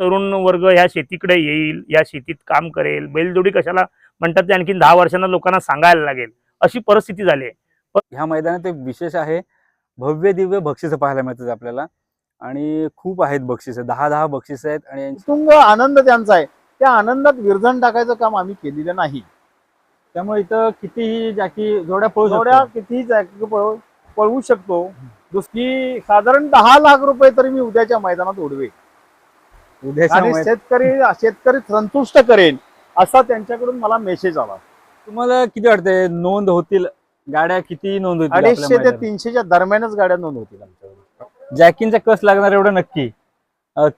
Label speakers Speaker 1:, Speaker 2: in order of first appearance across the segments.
Speaker 1: तरुण वर्ग ह्या शेतीकडे येईल या शेतीत काम करेल. बैलजोडी कशाला म्हणतात ते आणखी दहा वर्षांना लोकांना सांगायला लागेल. अशी परिस्थिती झाली आहे.
Speaker 2: ह्या मैदानात एक विशेष आहे भव्य दिव्य बक्षिसं पाहायला मिळतात आपल्याला. आणि खूप आहेत बक्षिसं दहा दहा बक्षिसं आहेत आणि
Speaker 3: उत्तुंग आनंद त्यांचा आहे. त्या आनंदात विरजण टाकायचं काम आम्ही केलेलं नाही.
Speaker 2: त्यामुळे इथं कितीही जाकी जोड्या पळू शकतात
Speaker 3: कितीही जागी पळवू पळवू शकतो. दुसरी साधारण दहा लाख रुपये तरी मी उद्याच्या मैदानात उडवे आणि शेतकरी शेतकरी संतुष्ट करेन असा त्यांच्याकडून मला मेसेज आला.
Speaker 2: तुम्हाला किती वाटतंय? नोंद होतील? गाड्या किती नोंद होतील
Speaker 3: अडीचशे ते? तीनशेच्या दरम्यानच गाड्या नोंद होतील आमच्याकडे
Speaker 2: जॅकिंगचा कस लागणार एवढं नक्की?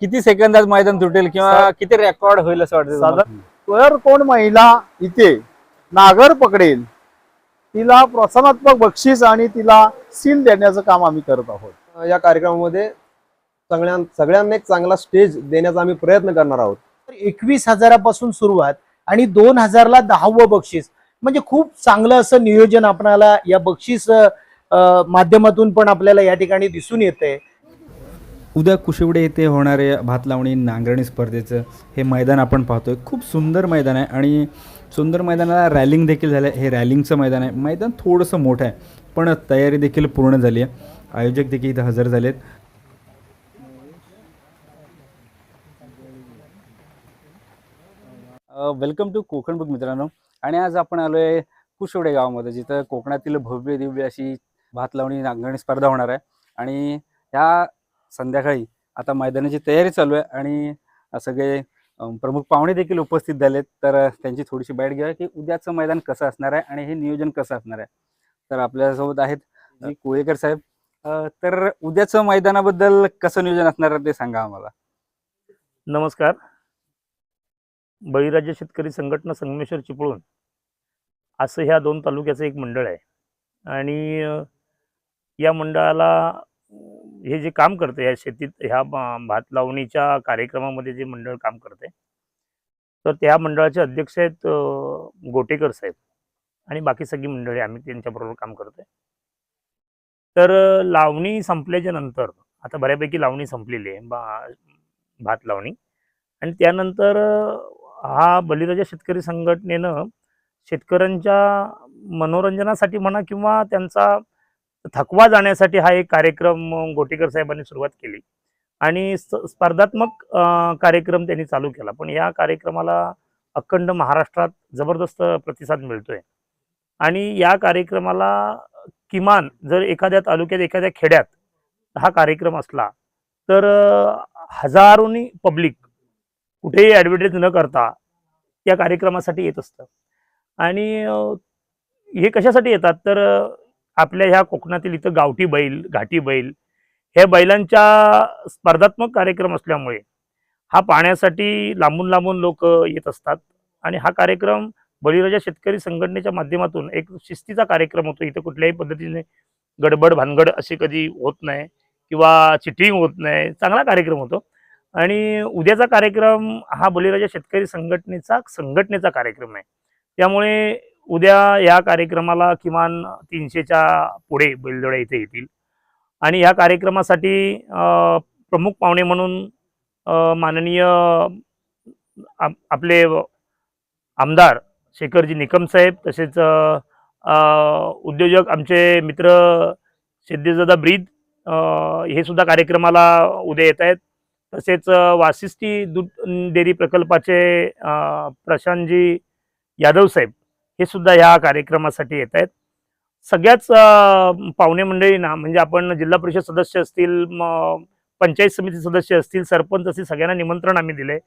Speaker 2: किती सेकंदात मैदान तुटेल किंवा किती रेकॉर्ड होईल असं वाटतं तुम्हाला?
Speaker 3: जर कोण महिला इथे नागर पकडेल तिला प्रोत्साहनात्मक बक्षीस आणि तिला सील देण्याचं काम आम्ही करत आहोत.
Speaker 4: या कार्यक्रमामध्ये सगळ्यां सगळ्यांना एक चांगला स्टेज देण्याचा आम्ही प्रयत्न करणार आहोत.
Speaker 5: तर एकवीस हजारापासून सुरुवात आणि दोन हजारला दहावं बक्षीस. म्हणजे खूप चांगलं असं नियोजन आपल्याला या बक्षीस माध्यमातून पण आपल्याला या ठिकाणी दिसून येतंय.
Speaker 6: उद्या कुशिवडे येथे होणारे भात लावणी नांगरणी स्पर्धेचं हे मैदान आपण पाहतोय. खूप सुंदर मैदान आहे आणि सुंदर मैदानाला रॅलिंग देखील झालं आहे हे रॅलिंगचं मैदान आहे. मैदान थोडंसं मोठं आहे पण तयारी देखील पूर्ण झाली आहे. आयोजक देखील इथं हजर झालेत.
Speaker 2: वेलकम टू कोकण बुक मित्रांनो. आणि आज आपण आलोय कुशवडे गावामध्ये जिथं कोकणातील भव्य दिव्य अशी भात लावणी नांगरणी स्पर्धा होणार आहे. आणि ह्या संध्याकाळी आता मैदानाची तयारी चालू आहे आणि सगळे प्रमुख पाहुणे देखील उपस्थित झालेत. तर त्यांची थोडीशी बाईट घ्या की उद्याचं मैदान कसं असणार आहे आणि हे नियोजन कसं असणार आहे. तर आपल्यासोबत आहेत कोळेकर साहेब. तर उद्याचं मैदानाबद्दल कसं नियोजन असणार आहे ते सांगा आम्हाला.
Speaker 1: नमस्कार. बळीराज्य शेतकरी संघटना संगमेश्वर चिपळूण असं ह्या दोन तालुक्याचं एक मंडळ आहे. आणि या मंडळाला हे जे काम करतं या शेतीत ह्या भात लावणीच्या कार्यक्रमामध्ये जे मंडळ काम करते तर त्या मंडळाचे अध्यक्ष आहेत गोटेकर साहेब. आणि बाकी सगळी मंडळी आम्ही त्यांच्याबरोबर काम करतोय. तर लावणी संपल्याच्या नंतर आता बऱ्यापैकी लावणी संपलेली आहे बा भात लावणी. आणि त्यानंतर हा बलिराजा शेतकरी संघटनेनं शेतकऱ्यांच्या मनोरंजनासाठी म्हणा किंवा त्यांचा थकवा जाण्यासाठी हा एक कार्यक्रम गोटीकर गोटेकर साहेबांनी सुरुवात केली. आणि स्पर्धात्मक कार्यक्रम त्यांनी चालू केला. पण या कार्यक्रमाला अखंड महाराष्ट्रात जबरदस्त प्रतिसाद मिळतोय. आणि या कार्यक्रमाला किमान जर एखाद्या तालुक्यात एखाद्या खेड्यात हा कार्यक्रम असला तर हजारोनी पब्लिक कुठेही ॲडव्हर्टाईज न करता या कार्यक्रमासाठी येत असतं. आणि हे कशासाठी येतात? तर आपल्या ह्या कोकणातील इथं गावठी बैल घाटी बैल हे बैलांच्या स्पर्धात्मक कार्यक्रम असल्यामुळे हा पाहण्यासाठी लांबून लांबून लोक येत असतात. आणि हा कार्यक्रम बळीराजा शेतकरी संघटनेच्या माध्यमातून एक शिस्तीचा कार्यक्रम होतो. इथं कुठल्याही पद्धतीने गडबड भानगड अशी कधी होत नाही किंवा चिटिंग होत नाही. चांगला कार्यक्रम होतो. आणि उद्याचा कार्यक्रम हा बलिराजा शेतकरी संघटनेचा संघटनेचा कार्यक्रम आहे. त्यामुळे उद्या या कार्यक्रमाला किमान तीनशेच्या पुढे बैलजोड्या इथे येतील. आणि या कार्यक्रमासाठी प्रमुख पाहुणे म्हणून माननीय आप- आपले आमदार शेखरजी निकम साहेब तसेच उद्योजक आमचे मित्र सिद्धेजदा ब्रीद हे सुद्धा कार्यक्रमाला उद्या येत आहेत. तसेच वासिष्ठी दूध डेअरी प्रकल्पाचे प्रशांतजी यादव साहेब हे सुद्धा ह्या कार्यक्रमासाठी येत आहेत. सगळ्याच पाहुणे मंडळींना म्हणजे आपण जिल्हा परिषद सदस्य असतील पंचायत समिती सदस्य असतील सरपंच असतील सगळ्यांना निमंत्रण आम्ही दिले.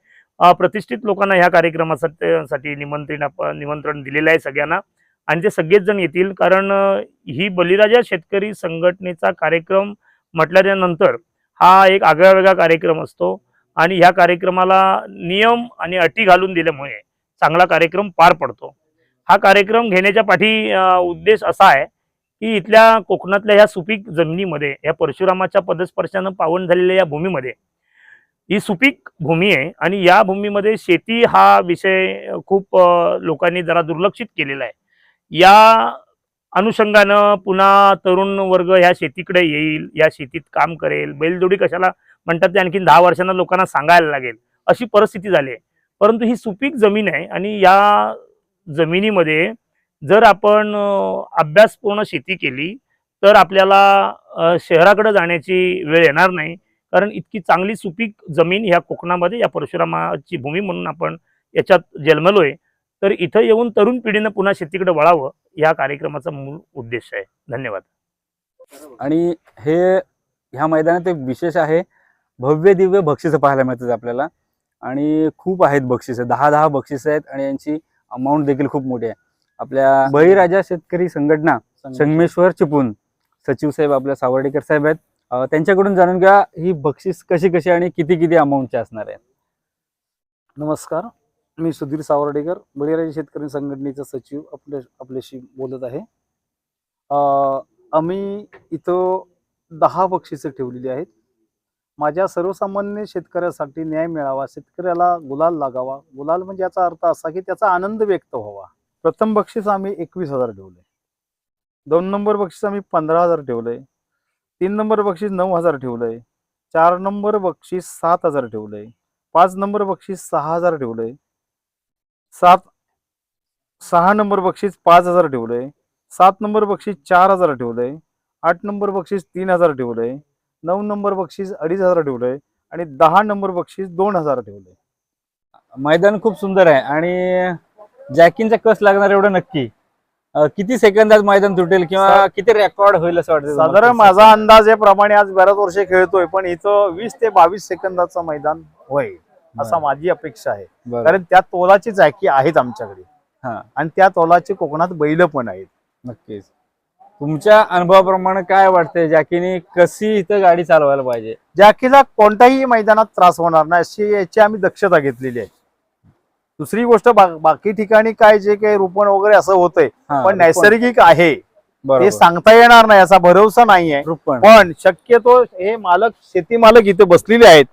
Speaker 1: प्रतिष्ठित लोकांना ह्या कार्यक्रमासाठी निमंत्रण निमंत्रण दिलेलं आहे सगळ्यांना. आणि ते सगळेच जण येतील कारण ही बलिराजा शेतकरी संघटनेचा कार्यक्रम म्हटल्याच्या नंतर हा एक आगळा वेगळा कार्यक्रम असतो. आणि ह्या कार्यक्रमाला नियम आणि अटी घालून दिल्यामुळे चांगला कार्यक्रम पार पडतो. हा कार्यक्रम घेण्याच्या पाठी उद्देश असा आहे की इथल्या कोकणातल्या ह्या सुपीक जमिनीमध्ये या परशुरामाच्या पदस्पर्शानं पावन झालेल्या या भूमीमध्ये ही सुपीक भूमी आहे आणि या भूमीमध्ये शेती हा विषय खूप लोकांनी जरा दुर्लक्षित केलेला आहे. या अनुषंगानं पुन्हा तरुण वर्ग ह्या शेतीकडे येईल या शेतीत काम करेल. बैलजोडी कशाला म्हणतात ते आणखी दहा वर्षांना लोकांना सांगायला लागेल. अशी परिस्थिती झाली आहे. परंतु ही सुपीक जमीन आहे आणि या जमिनीमध्ये जर आपण अभ्यासपूर्ण शेती केली तर आपल्याला शहराकडे जाण्याची वेळ येणार नाही. कारण इतकी चांगली सुपीक जमीन ह्या कोकणामध्ये या परशुरामाची भूमी म्हणून आपण याच्यात जन्मलोय. तर इथं येऊन तरुण पिढीनं पुन्हा शेतीकडे वळावं या कार्यक्रमाचा मूळ उद्देश आहे. धन्यवाद.
Speaker 2: आणि हे ह्या मैदानात एक विशेष आहे भव्य दिव्य बक्षिसं पाहायला मिळतात आपल्याला. आणि खूप आहेत बक्षिसं दहा दहा बक्षिसं आहेत आणि यांची अमाऊंट देखील खूप मोठी आहे. आपल्या बळीराजा शेतकरी संघटना संगमेश्वर चिपळूण सचिव साहेब आपल्या सावर्डेकर साहेब आहेत. त्यांच्याकडून जाणून घ्या ही बक्षीस कशी कशी आणि किती किती अमाऊंटची असणार आहे.
Speaker 3: नमस्कार. मी सुधीर सावर्डेकर बळीराजा शेतकरी संघटनेचा सचिव आपल्या आपल्याशी बोलत आहे. आम्ही इथं दहा बक्षिसं ठेवलेली आहेत. माझ्या सर्वसामान्य शेतकऱ्यासाठी न्याय मिळावा शेतकऱ्याला गुलाल लागावा. गुलाल म्हणजे याचा अर्थ असा की त्याचा आनंद व्यक्त व्हावा. प्रथम बक्षीस आम्ही एकवीस हजार ठेवले दोन नंबर बक्षीस आम्ही पंधरा हजार ठेवलंय. तीन नंबर बक्षीस नऊ हजार ठेवलंय. चार नंबर बक्षीस सात हजार ठेवलंय. पाच नंबर बक्षीस सहा हजार ठेवलंय. सात सहा नंबर बक्षीस पाच हजार ठेवलंय. सात नंबर बक्षीस चार हजार ठेवलंय. आठ नंबर बक्षीस तीन हजार ठेवलंय. नऊ नंबर बक्षीस अडीच हजार ठेवलंय. आणि दहा नंबर बक्षीस दोन हजार ठेवलंय.
Speaker 2: मैदान खूप सुंदर आहे. आणि जॅकिनचा कस लागणार एवढं नक्की? किती सेकंदात मैदान तुटेल किंवा किती रेकॉर्ड होईल असं वाटतं?
Speaker 3: साधारण माझा अंदाज याप्रमाणे आज बऱ्याच वर्ष खेळतोय पण इथं वीस ते बावीस सेकंदाचं मैदान होईल. असा माझी अपेक्षा आहे. कारण त्या तोलाची चाकी आहेत आमच्याकडे.
Speaker 2: हा.
Speaker 3: आणि त्या तोलाची कोकणात बैल पण आहेत.
Speaker 2: नक्कीच. तुमच्या अनुभवाप्रमाणे काय वाटतंय? जॅकीने कशी इथं गाडी चालवायला पाहिजे?
Speaker 3: जॅकीला कोणत्याही मैदानात त्रास होणार नाही अशी याची आम्ही दक्षता घेतलेली आहे. दुसरी गोष्ट बा- बाकी ठिकाणी काय जे काही रोपण वगैरे असं होतंय पण नैसर्गिक आहे. ते सांगता येणार नाही याचा भरोसा नाहीये. पण. शक्यतो हे मालक शेती मालक इथे बसलेले आहेत.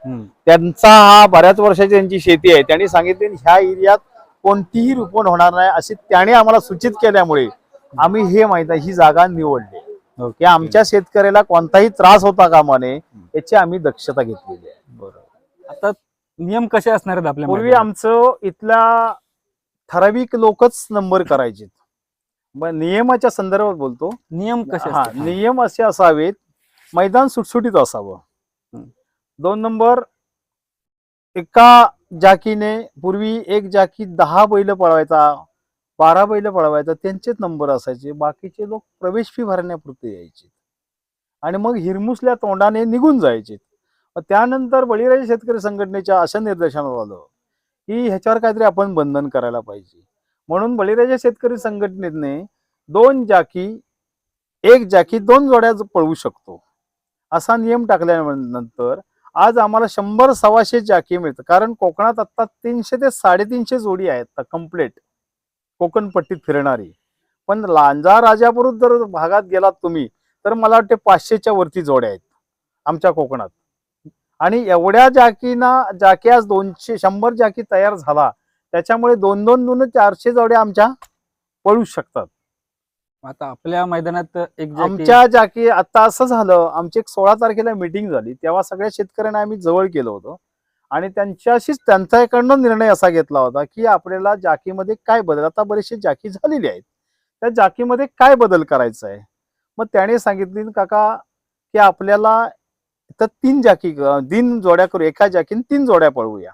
Speaker 3: त्यांचा हा बऱ्याच वर्षाची त्यांची शेती आहे. त्यांनी सांगितले ह्या एरियात कोणतीही रोपण होणार नाही. असे त्याने आम्हाला सूचित केल्यामुळे आम्ही हे मैदान ही जागा निवडली. की आमच्या शेतकऱ्याला कोणताही त्रास होता कामा नये याची आम्ही दक्षता घेतलेली आहे.
Speaker 2: बरोबर. आता नियम कसे असणार आहेत आपल्या
Speaker 3: पूर्वी? आमचं इथल्या ठराविक लोकच नंबर करायचे मग नियमाच्या संदर्भात बोलतो.
Speaker 2: नियम कसे
Speaker 3: हा
Speaker 2: असतात?
Speaker 3: नियम असे असावेत मैदान सुटसुटीत असावं. दोन नंबर एका जाकीने पूर्वी एक जाकी दहा बैल पळवायचा बारा बैल पळवायचा त्यांचेच नंबर असायचे. बाकीचे लोक प्रवेश फी भरण्यापुरते यायचे. आणि मग हिरमुसल्या तोंडाने निघून जायचे. मग त्यानंतर बळीराजा शेतकरी संघटनेच्या अशा निर्देशनात आलं की ह्याच्यावर काहीतरी आपण बंधन करायला पाहिजे. म्हणून बळीराजा शेतकरी संघटनेने दोन जाकी एक जाकी दोन जोड्या पळवू शकतो. असा नियम टाकल्यानंतर आज आम्हाला शंभर सव्वाशे जाकी मिळतं कारण कोकणात आत्ता तीनशे ते साडेतीनशे जोडी आहेत कंप्लीट कोकण पट्टीत फिरणारी. पण लांजा राजापूर जर भागात गेलात तुम्ही तर मला वाटते पाचशेच्या वरती जोड्या आहेत आमच्या कोकणात. आणि एवढ्या जाकीना जाकी आज दोनशे शंभर जाकी तयार झाला त्याच्यामुळे दोन दोन दोन चारशे जोड्या आमच्या पळू शकतात.
Speaker 2: आता आपल्या मैदानात एक
Speaker 3: आमच्या जाकी आता असं झालं आमची एक सोळा तारखेला मिटिंग झाली तेव्हा सगळ्या शेतकऱ्यांना आम्ही जवळ केलं होतं. आणि त्यांच्याशीच त्यांच्याकडनं निर्णय असा घेतला होता की आपल्याला जाकीमध्ये काय बदल आता बरेचसे जाकी झालेले आहेत. त्या जाकीमध्ये काय बदल करायचा आहे? मग त्याने सांगितले काका की आपल्याला इथं तीन जाकी तीन जोड्या करू एका जाकीन तीन जोड्या पळवूया.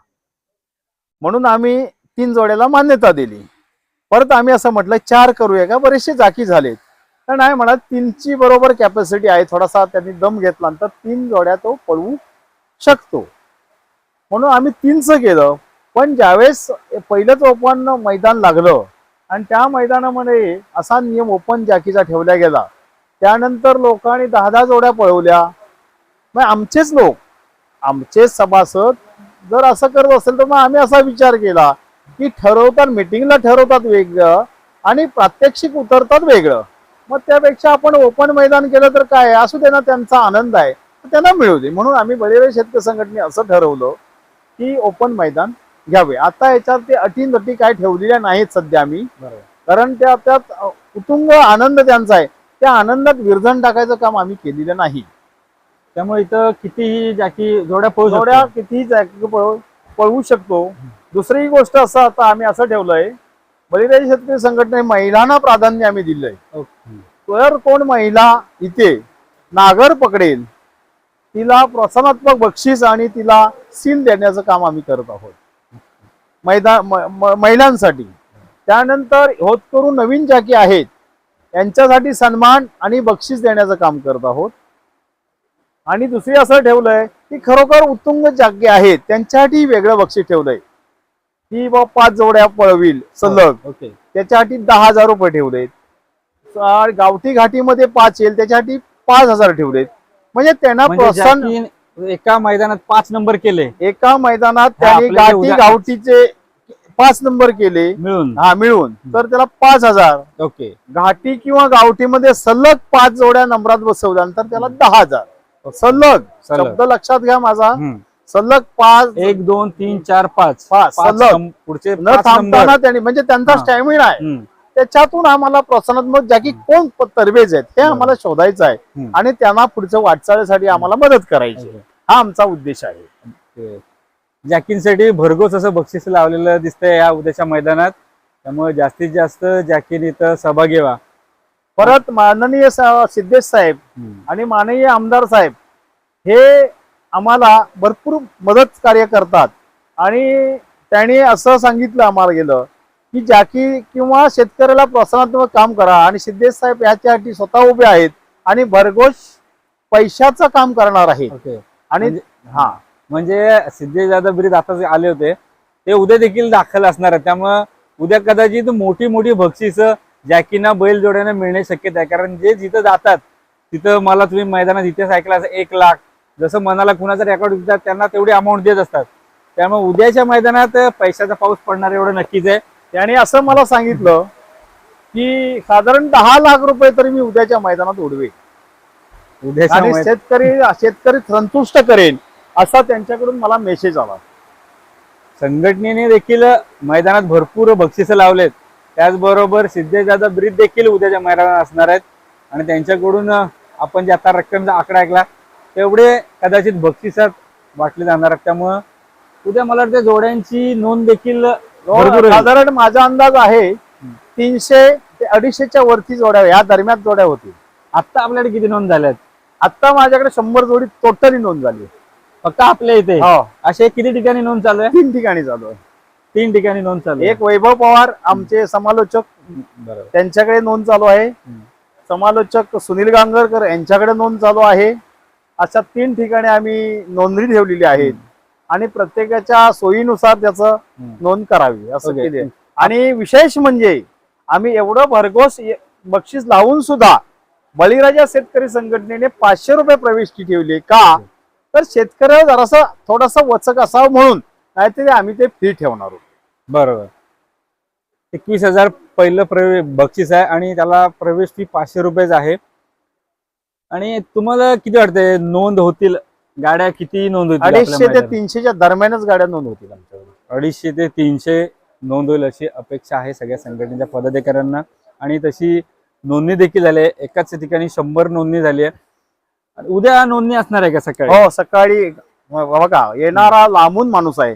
Speaker 3: म्हणून आम्ही तीन जोड्याला मान्यता दिली. परत आम्ही असं म्हटलं चार करूया का? बरेचसे जाकी झालेत. तर नाही म्हणा तीनची बरोबर कॅपॅसिटी आहे. थोडासा त्यांनी दम घेतला तर तीन जोड्या तो पळवू शकतो. म्हणून आम्ही तीनचं केलं. पण ज्यावेळेस पहिलंच ओपन मैदान लागलं आणि त्या मैदानामध्ये असा नियम ओपन जॅकीचा ठेवला गेला. त्यानंतर लोकांनी दहा दहा जोड्या पळवल्या. मग आमचेच लोक आमचेच सभासद जर असं करत असेल तर मग आम्ही असा विचार केला. की ठरवतात मिटिंगला ठरवतात वेगळं आणि प्रात्यक्षिक उतरतात वेगळं. मग त्यापेक्षा आपण ओपन मैदान केलं तर काय? असू दे ना त्यांचा आनंद आहे. त्यांना मिळू दे. म्हणून आम्ही बळीराजा शेतकरी संघटने असं ठरवलं की ओपन मैदान घ्यावे. आता याच्यात ते अटीन काय ठेवलेल्या नाहीत सध्या आम्ही. कारण त्या त्यात उत्तुंग आनंद त्यांचा आहे. त्या आनंदात विरजण टाकायचं काम आम्ही केलेलं नाही.
Speaker 2: त्यामुळे इथं कितीही जॅकी जोड्या पळू
Speaker 3: जोड्या. कितीही जागी पळव पळवू शकतो. दुसरी गोष्ट असं आता आम्ही असं ठेवलंय बळीराजा शेतकरी संघटने महिलांना प्राधान्य आम्ही दिलंय. जर कोण महिला इथे नागर पकडेल तिला प्रोत्साहनात्मक बक्षीस आणि तिला सील देण्याचं काम आम्ही करत आहोत. मैदान म- म- महिलांसाठी. त्यानंतर होत करून नवीन जाकी आहेत यांच्यासाठी सन्मान आणि बक्षीस देण्याचं काम करत आहोत. आणि दुसरी असं ठेवलंय की खरोखर उत्तुंग जागे आहेत त्यांच्यासाठी वेगळं बक्षीस ठेवलंय. की बा पाच जोड्या पळवील सलग.
Speaker 2: ओके.
Speaker 3: त्याच्यासाठी दहा हजार रुपये ठेवलेत. गावठी घाटीमध्ये पाच येईल त्याच्यासाठी पाच हजार ठेवलेत. म्हणजे त्यांना
Speaker 2: म्हणजे
Speaker 3: प्रोत्साहन
Speaker 2: एका मैदानात पाच नंबर केले.
Speaker 3: एका मैदानात त्यांनी गाठी गावठीचे पाच नंबर केले.
Speaker 2: मिळून.
Speaker 3: हा मिळून. तर त्याला पाच हजार.
Speaker 2: ओके.
Speaker 3: घाटी किंवा गावठीमध्ये सलग पाच जोड्या नंबरात बसवल्यानंतर त्याला दहा हजार. सलग. शब्द लक्षात घ्या माझा. सलग पाच
Speaker 2: एक दोन तीन चार पाच
Speaker 3: पाच, सलग.
Speaker 2: पुढचे
Speaker 3: न थांबताना त्यांनी म्हणजे त्यांचा. स्टॅमिना आहे. त्याच्यातून आम्हाला प्रोत्साहनात्मक ज्या की कोण तरबेज आहेत हे आम्हाला शोधायचं आहे. आणि त्यांना पुढच्या वाटचालीसाठी आम्हाला मदत करायची. हा आमचा उद्देश आहे.
Speaker 2: जॅकींसाठी भरघोस असं बक्षीस लावलेलं दिसतंय या उद्याच्या मैदानात त्यामुळे जास्तीत जास्त जॅकीन इथं सहभागी व्हा
Speaker 3: परत माननीय सिद्धेश साहेब आणि माननीय आमदार साहेब हे आम्हाला भरपूर मदत कार्य करतात. आणि त्यांनी असं सांगितलं आम्हाला गेलं की जाकी किंवा शेतकऱ्याला प्रोत्साहनात्मक काम करा आणि सिद्धेश साहेब याच्यासाठी स्वतः उभे आहेत आणि भरघोष पैशाचं काम करणार
Speaker 2: ओके.
Speaker 3: आणि
Speaker 2: म्हणजे-
Speaker 3: हा.
Speaker 2: म्हणजे सिद्धेश जाधव ब्रिज आता जे आले होते ते उद्या देखील दाखल असणार आहे त्यामुळं उद्या कदाचित मोठी मोठी बक्षीस जॅकीना बैल जोड्याने मिळणे शक्यता आहे. कारण जे जिथं जातात तिथं मला तुम्ही मैदानात इतिहास ऐकला असं एक लाख जसं मनाला कुणाचा रेकॉर्ड देतात त्यांना तेवढी अमाऊंट देत असतात. त्यामुळे उद्याच्या मैदानात पैशाचा पाऊस पडणार एवढं नक्कीच आहे.
Speaker 3: त्याने असं मला सांगितलं की साधारण दहा लाख रुपये तरी मी उद्याच्या मैदानात उडवे आणि शेतकरी शेतकरी संतुष्ट करेन असा त्यांच्याकडून मला मेसेज आला.
Speaker 2: संघटनेने देखील मैदानात भरपूर बक्षिसं लावलेत. त्याचबरोबर सिद्धेश दादा ब्रिज देखील उद्याच्या मैदानात असणार आहेत. आणि त्यांच्याकडून आपण जे आता रक्कमचा आकडा ऐकला तेवढे कदाचित बक्षिसात वाटले जाणार आहेत. त्यामुळं उद्या मला वाटतं जोड्यांची नोंद देखील होईल.
Speaker 3: साधारण माझा अंदाज आहे तीनशे ते अडीचशेच्या वरती जोड्या या दरम्यान जोड्या होतील
Speaker 2: आत्ता आपल्याकडे किती नोंद झाल्यात
Speaker 3: आता माझ्याकडे शंभर जोडी टोटली नोंद झाली
Speaker 2: फक्त आपल्या इथे?
Speaker 3: हो.
Speaker 2: असे किती ठिकाणी नोंद चालू आहे?
Speaker 3: तीन ठिकाणी चालू आहे.
Speaker 2: तीन ठिकाणी नोंद चालू आहे.
Speaker 3: एक वैभव पवार आमचे समालोचक त्यांच्याकडे नोंद चालू आहे. समालोचक सुनील गांगरकर यांच्याकडे नोंद चालू आहे. अशा तीन ठिकाणी आम्ही नोंदणी ठेवलेली आहेत. आणि प्रत्येकाच्या सोयीनुसार त्याचं. नोंद करावी असं. केले आणि विशेष म्हणजे आम्ही एवढं भरघोस बक्षीस लावून सुद्धा बळीराजा शेतकरी संघटनेने पाचशे रुपये प्रवेश फी ठेवली का? तर शेतकऱ्याला जरासा थोडासा वचक असावं म्हणून नाहीतरी आम्ही ते फ्री ठेवणार आहोत.
Speaker 2: बरोबर. एकवीस हजार पहिलं प्रवे बक्षीस आहे आणि त्याला प्रवेश फी पाचशे रुपयेच आहे. आणि तुम्हाला किती वाटतंय नोंद होतील? गाड्या किती नोंद होतील
Speaker 3: अडीचशे ते? तीनशेच्या दरम्यानच गाड्या नोंद होतील आमच्याकडे.
Speaker 2: अडीचशे ते तीनशे नोंद होईल अशी अपेक्षा आहे सगळ्या संघटनेच्या पदाधिकाऱ्यांना. आणि तशी नोंदणी देखील झाली आहे. एकाच ठिकाणी शंभर नोंदणी झाली आहे. उद्या नोंदणी असणार आहे का सकाळी?
Speaker 3: हो सकाळी बघा येणारा लांबून माणूस आहे.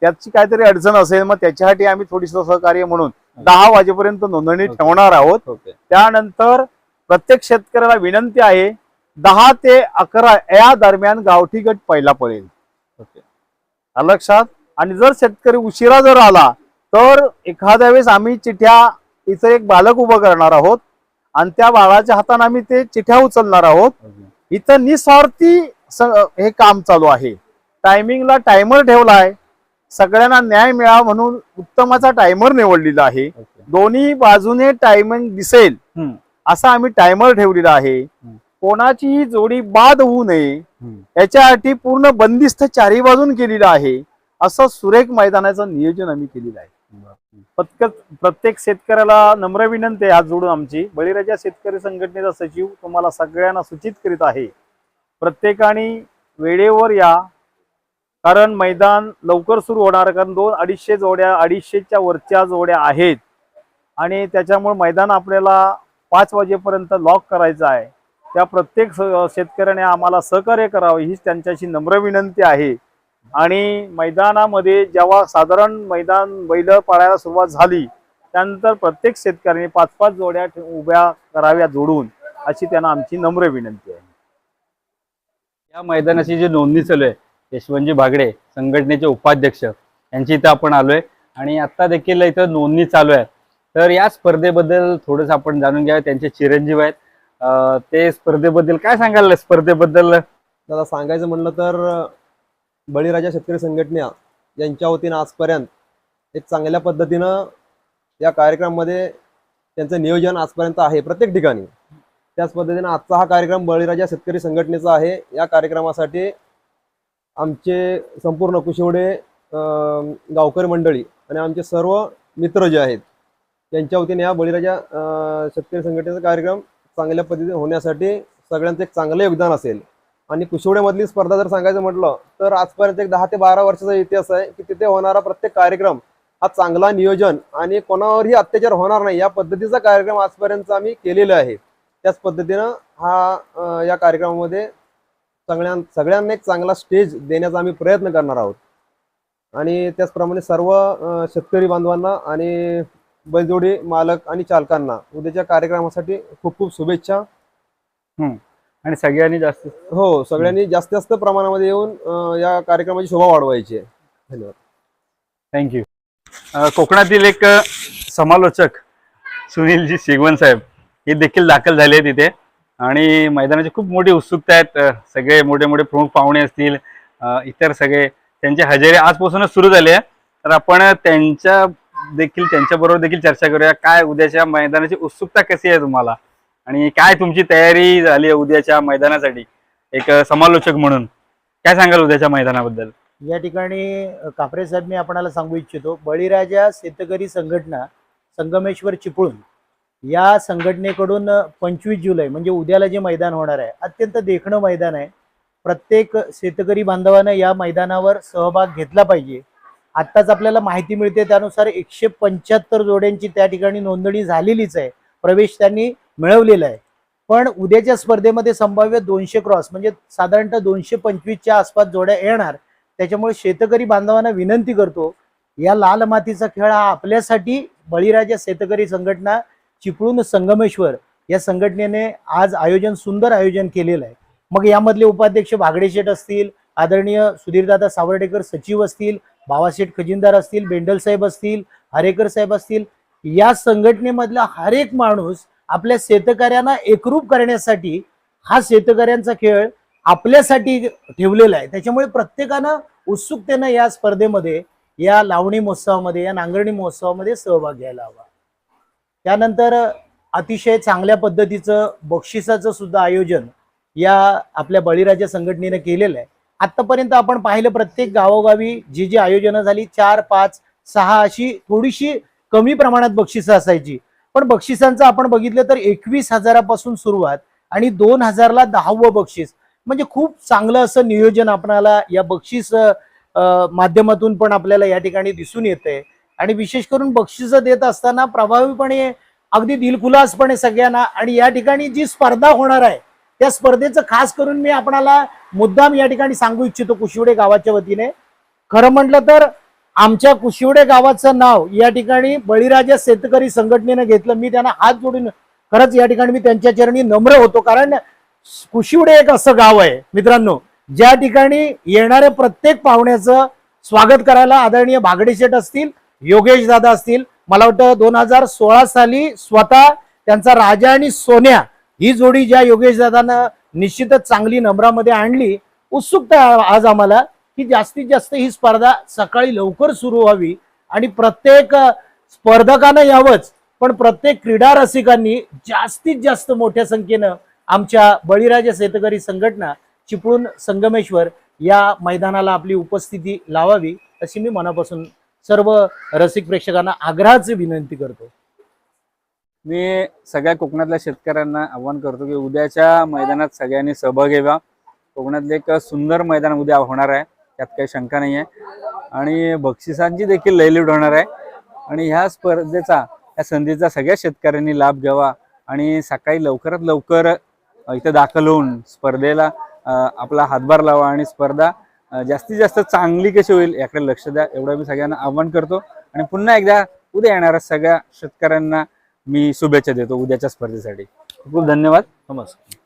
Speaker 3: त्याची काहीतरी अडचण असेल मग त्याच्यासाठी आम्ही थोडीस सहकार्य म्हणून दहा वाजेपर्यंत नोंदणी. ठेवणार आहोत. त्यानंतर प्रत्येक शेतकऱ्याला विनंती आहे दहा ते अकरा या दरम्यान गावठी गट पहिला पडेल.
Speaker 2: ओके.
Speaker 3: लक्षात? आणि जर शेतकरी उशिरा जर आला तर एखाद्या वेळेस आम्ही चिठ्या इथं एक बालक उभं करणार आहोत आणि त्या बाळाच्या हाताने आम्ही ते चिठ्या उचलणार आहोत. इथं निस्वार्थी हे काम चालू आहे. टायमिंगला टायमर ठेवलाय सगळ्यांना न्याय मिळावा म्हणून उत्तमाचा टायमर निवडलेला आहे. दोन्ही बाजूने टायमिंग दिसेल. असा आम्ही टायमर ठेवलेला आहे. कोणाचीही जोडी बाद होऊ नये. याच्यासाठी पूर्ण बंदिस्त चारी बाजून केलेलं आहे. असं सुरेख मैदानाचं नियोजन आम्ही केलेलं आहे. प्रत्येक प्रत्येक शेतकऱ्याला नम्र विनंती आहे हात जोडून आमची. बळीराजा शेतकरी संघटनेचा सचिव तुम्हाला सगळ्यांना सूचित करीत आहे. प्रत्येकाने वेळेवर या. कारण मैदान लवकर सुरू होणार कारण दोन अडीचशे जोड्या अडीचशेच्या वरच्या जोड्या आहेत. आणि त्याच्यामुळे मैदान आपल्याला पाच वाजेपर्यंत लॉक करायचं आहे. त्या प्रत्येक शेतकऱ्याने आम्हाला सहकार्य करावं हीच त्यांच्याशी नम्र विनंती आहे. आणि मैदानामध्ये जेव्हा साधारण मैदान बैल पाळायला सुरुवात झाली त्यानंतर प्रत्येक शेतकऱ्याने पाच पाच जोड्या उभ्या कराव्या जोडून अशी त्यांना आमची नम्र विनंती आहे.
Speaker 2: या मैदानाची जी नोंदणी चालू आहे यशवंतजी भागडे संघटनेचे उपाध्यक्ष यांची इथं आपण आलोय. आणि आता देखील इथं नोंदणी चालू आहे. तर या स्पर्धेबद्दल थोडंसं आपण जाणून घ्यावं. त्यांचे चिरंजीव आहेत. ते स्पर्धेबद्दल काय सांगाल स्पर्धेबद्दल?
Speaker 4: दादा सांगायचं म्हणलं तर बळीराजा शेतकरी संघटना यांच्या वतीनं आजपर्यंत एक चांगल्या पद्धतीनं या कार्यक्रमामध्ये त्यांचं नियोजन आजपर्यंत आहे प्रत्येक ठिकाणी. त्याच पद्धतीनं आजचा हा कार्यक्रम बळीराजा शेतकरी संघटनेचा आहे. या कार्यक्रमासाठी आमचे संपूर्ण कुशिवडे गावकरी मंडळी आणि आमचे सर्व मित्र जे आहेत त्यांच्या वतीने या बळीराजा शेतकरी संघटनेचा कार्यक्रम चांगल्या पद्धतीने होण्यासाठी सगळ्यांचं एक चांगलं योगदान असेल. आणि कुशिवड्यामधली स्पर्धा जर सांगायचं म्हटलं तर आजपर्यंत एक दहा ते बारा वर्षाचा इतिहास आहे की तिथे होणारा प्रत्येक कार्यक्रम हा चांगला नियोजन आणि कोणावरही अत्याचार होणार नाही या पद्धतीचा कार्यक्रम आजपर्यंत आम्ही केलेला आहे. त्याच पद्धतीनं हा या कार्यक्रमामध्ये सगळ्यां सगळ्यांना एक चांगला स्टेज देण्याचा आम्ही प्रयत्न करणार आहोत. आणि त्याचप्रमाणे सर्व शेतकरी बांधवांना आणि बैलजोडी मालक आणि चालकांना उद्याच्या कार्यक्रमासाठी खूप खूप शुभेच्छा.
Speaker 2: आणि सगळ्यांनी जास्त
Speaker 4: हो सगळ्यांनी जास्तीत जास्त प्रमाणामध्ये येऊन अं, या कार्यक्रमाची शोभा वाढवायची आहे. धन्यवाद.
Speaker 2: थँक्यू कोकणातील एक अ, समालोचक सुनीलजी शेगवन साहेब हे देखील दाखल झाले आहेत इथे. आणि मैदानाची खूप मोठी उत्सुकता आहेत. अ, सगळे मोठे मोठे प्रमुख पाहुणे असतील. अ, इतर सगळे त्यांची हजेरी आजपासूनच सुरू झाली आहे तर आपण त्यांच्या देखील त्यांच्याबरोबर देखील चर्चा करूया. काय उद्याच्या मैदानाची उत्सुकता कशी आहे तुम्हाला? आणि काय तुमची तयारी झाली आहे उद्याच्या मैदानासाठी? एक समालोचक म्हणून. काय सांगाल उद्याच्या मैदानाबद्दल?
Speaker 5: या ठिकाणी काफरे कापरे साहेब मी आपणाला सांगू इच्छितो बळीराजा शेतकरी संघटना संगमेश्वर चिपळूण या संघटनेकडून पंचवीस जुलै म्हणजे उद्याला जे मैदान होणार आहे अत्यंत देखणं मैदान आहे. प्रत्येक शेतकरी बांधवानं या मैदानावर सहभाग घेतला पाहिजे. आत्ताच आपल्याला माहिती मिळते त्यानुसार एकशे पंच्याहत्तर जोड्यांची त्या ठिकाणी नोंदणी झालेलीच आहे. प्रवेश त्यांनी मिळवलेला आहे. पण उद्याच्या स्पर्धेमध्ये संभाव्य दोनशे क्रॉस म्हणजे साधारणतः दोनशे पंचवीसच्या आसपास जोड्या येणार. त्याच्यामुळे शेतकरी बांधवांना विनंती करतो या लाल मातीचा खेळ हा आपल्यासाठी बळीराजा शेतकरी संघटना चिपळूण संगमेश्वर या संघटनेने आज आयोजन सुंदर आयोजन केलेलं आहे. मग यामधले उपाध्यक्ष भागडे शेठ असतील आदरणीय सुधीरदादा सावर्डेकर सचिव असतील बाबाशेठ खजिनदार असतील बेंडल साहेब असतील हरेकर साहेब असतील या संघटनेमधला हर एक माणूस आपल्या शेतकऱ्यांना एकरूप करण्यासाठी हा शेतकऱ्यांचा खेळ आपल्यासाठी ठेवलेला आहे. त्याच्यामुळे प्रत्येकानं उत्सुकतेनं या स्पर्धेमध्ये या लावणी महोत्सवामध्ये या नांगरणी महोत्सवामध्ये सहभाग घ्यायला हवा. त्यानंतर अतिशय चांगल्या पद्धतीचं बक्षिसाचं सुद्धा आयोजन या आपल्या बळीराजा संघटनेनं केलेलं आहे. आतापर्यंत आपण पाहिलं प्रत्येक गावोगावी जी जी आयोजनं झाली चार पाच सहा अशी थोडीशी कमी प्रमाणात बक्षिसं असायची. पण बक्षिसांचं आपण बघितलं तर एकवीस हजारापासून सुरुवात आणि दोन हजारला दहावं बक्षीस. म्हणजे खूप चांगलं असं नियोजन आपणाला या बक्षीस माध्यमातून पण आपल्याला या ठिकाणी दिसून येतंय. आणि विशेष करून बक्षिसं देत असताना प्रभावीपणे अगदी दिलखुलासपणे सगळ्यांना आणि या ठिकाणी जी स्पर्धा होणार आहे त्या स्पर्धेचं खास करून मी आपणाला मुद्दाम या ठिकाणी सांगू इच्छितो कुशिवडे गावाच्या वतीने. खरं म्हटलं तर आमच्या कुशिवडे गावाचं नाव या ठिकाणी बळीराजा शेतकरी संघटनेनं घेतलं. मी त्यांना हात जोडून खरंच या ठिकाणी मी त्यांच्या चरणी नम्र होतो. कारण कुशिवडे एक असं गाव आहे. मित्रांनो ज्या ठिकाणी येणाऱ्या प्रत्येक पाहुण्याचं स्वागत करायला आदरणीय भागडे शेठ असतील योगेश दादा असतील मला वाटतं दोन हजार सोळा साली स्वतः त्यांचा राजा आणि सोन्या ही जोडी ज्या योगेश दादानं निश्चितच चांगली नंबरामध्ये आणली उत्सुकता आज आम्हाला की जास्तीत जास्त ही स्पर्धा सकाळी लवकर सुरू व्हावी आणि प्रत्येक स्पर्धकानं यावंच पण प्रत्येक क्रीडा रसिकांनी जास्तीत जास्त मोठ्या संख्येनं आमच्या बळीराजा शेतकरी संघटना चिपळूण संगमेश्वर या मैदानाला आपली उपस्थिती लावावी अशी मी मनापासून सर्व रसिक प्रेक्षकांना आग्रहाची विनंती करतो.
Speaker 2: मी सगळ्या कोकणातल्या शेतकऱ्यांना आव्हान करतो की उद्याच्या मैदानात सगळ्यांनी सहभाग घ्यावा. कोकणातले एक सुंदर मैदान उद्या होणार आहे. त्यात काही शंका नाही आहे आणि बक्षिसांची देखील लयलूट होणार आहे. आणि ह्या स्पर्धेचा या संधीचा सगळ्या शेतकऱ्यांनी लाभ घ्यावा. आणि सकाळी लवकरात लवकर इथं दाखल होऊन स्पर्धेला आपला हातभार लावा आणि स्पर्धा जास्तीत जास्त चांगली कशी होईल याकडे लक्ष द्या. एवढं मी सगळ्यांना आव्हान करतो. आणि पुन्हा एकदा उद्या येणाऱ्या सगळ्या शेतकऱ्यांना मी शुभेच्छा देतो उद्याच्या स्पर्धेसाठी. खूप धन्यवाद.
Speaker 3: नमस्कार.